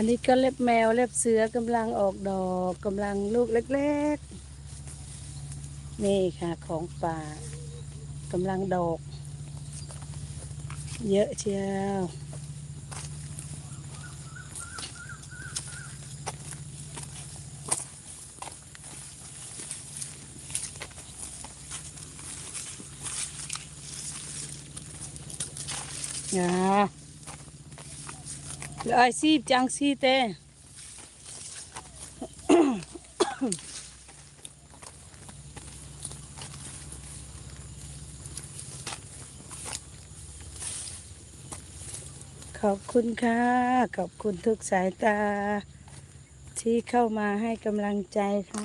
อันนี้ก็เล็บแมวเล็บเสือกำลังออกดอกกำลังลูกเล็กๆ นี่ค่ะของป่ากำลังดอก เยอะเชียว อ่า Rồi xịp chẳng xì tê ขอบคุณค่ะ ขอบคุณทุกสายตา ที่เข้ามาให้กำลังใจค่ะ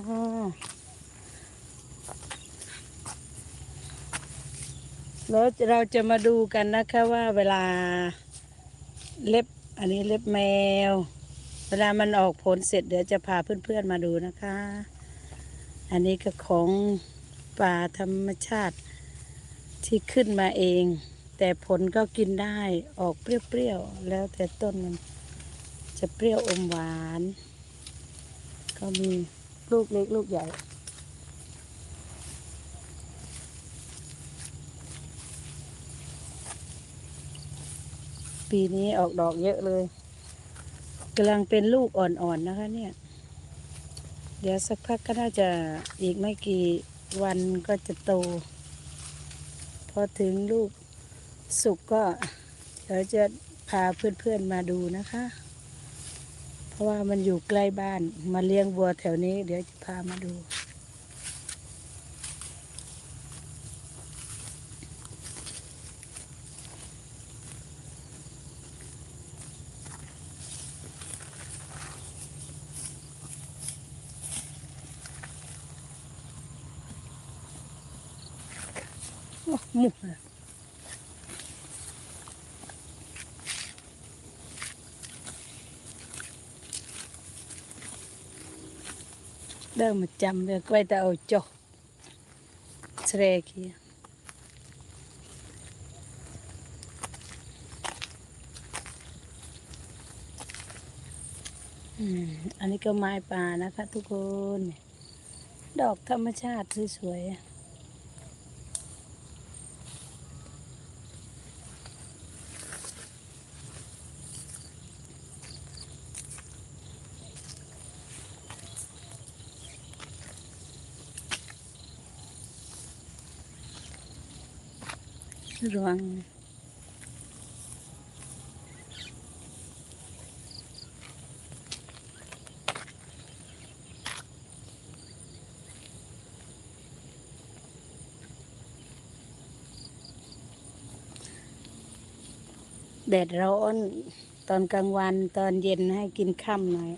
แล้วเราจะมาดูกันนะคะว่าเวลาเล็บ อันนี้เล็บแมว เวลามันออกผลเสร็จเดี๋ยวจะพาเพื่อนๆมาดูนะคะ อันนี้ก็ของป่าธรรมชาติที่ขึ้นมาเอง แต่ผลก็กินได้ออกเปรี้ยวๆ แล้วแต่ต้นมันจะเปรี้ยวอมหวาน ก็มีลูกเล็กลูกใหญ่ ปีนี้ออกดอกเยอะเลยกำลังเป็นลูกอ่อนๆนะคะ เนี่ย เดี๋ยวสักพักก็น่าจะอีกไม่กี่วันก็จะโต พอถึงลูกสุกก็เดี๋ยวจะพาเพื่อนๆมาดูนะคะ เพราะว่ามันอยู่ใกล้บ้านมาเลี้ยงวัวแถวนี้ เดี๋ยวจะพามาดู หมุกเลยเดิมมาจำเลยก็ไปแต่เอาจอเสรกีอืมอันนี้ก็ไม้ป่านะคะทุกคน ดอกธรรมชาติสวยๆ ระวังแดดร้อน ตอนกลางวันตอนเย็นให้กินค่ำหน่อย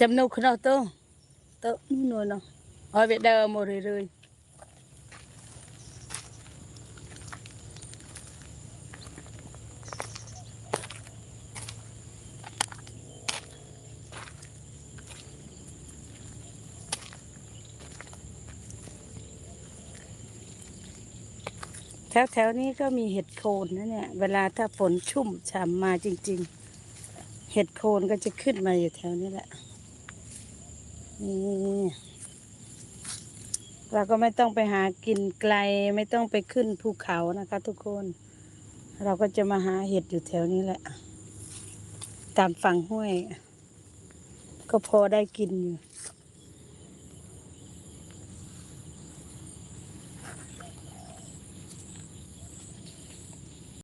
จำนวนขนาดโตโตนู่นเนาะเอาไปเดิมหมดเลยเลยแถวแถวๆนี้ก็มีเห็ดโคนนะเนี่ย เวลาถ้าฝนชุ่มฉ่ำมาจริง ๆ เห็ดโคนก็จะขึ้นมาอยู่แถวนี้แหละ นี่เราก็ไม่ต้องไปหากินไกล ไม่ต้องไปขึ้นภูเขานะคะ ทุกคน เราก็จะมาหาเห็ดอยู่แถวนี้แหละ ตามฝั่งห้วย ก็พอได้กินอยู่